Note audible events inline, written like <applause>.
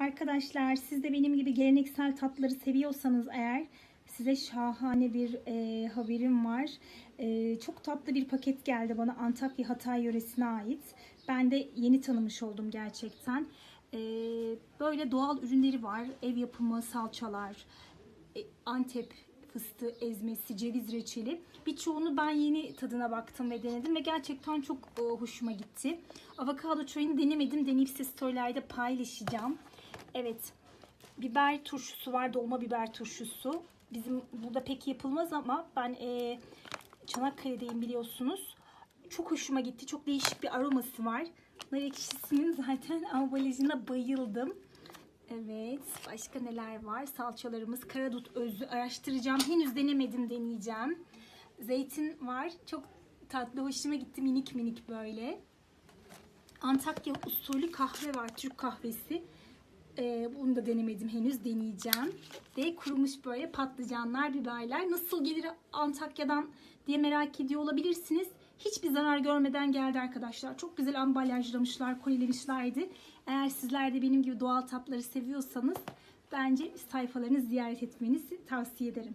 Arkadaşlar siz de benim gibi geleneksel tatları seviyorsanız eğer size şahane bir e, haberim var. E, çok tatlı bir paket geldi bana Antakya Hatay yöresine ait. Ben de yeni tanımış oldum gerçekten. E, böyle doğal ürünleri var. Ev yapımı salçalar, e, Antep fıstığı ezmesi, ceviz reçeli. Birçoğunu ben yeni tadına baktım ve denedim ve gerçekten çok e, hoşuma gitti. Avokado çayını denemedim. Deneyip size storylerde paylaşacağım. Evet. Biber turşusu var. Dolma biber turşusu. Bizim burada pek yapılmaz ama ben e, Çanakkale'deyim biliyorsunuz. Çok hoşuma gitti. Çok değişik bir aroması var. Nar ekşisinin <laughs> zaten ambalajına bayıldım. Evet. Başka neler var? Salçalarımız karadut özlü araştıracağım. Henüz denemedim deneyeceğim. Zeytin var. Çok tatlı. Hoşuma gitti. Minik minik böyle. Antakya usulü kahve var. Türk kahvesi. Ee, bunu da denemedim henüz. Deneyeceğim. Ve kurumuş böyle patlıcanlar, biberler. Nasıl gelir Antakya'dan diye merak ediyor olabilirsiniz. Hiçbir zarar görmeden geldi arkadaşlar. Çok güzel ambalajlamışlar, kolilemişlerdi. Eğer sizler de benim gibi doğal tatları seviyorsanız bence sayfalarını ziyaret etmenizi tavsiye ederim.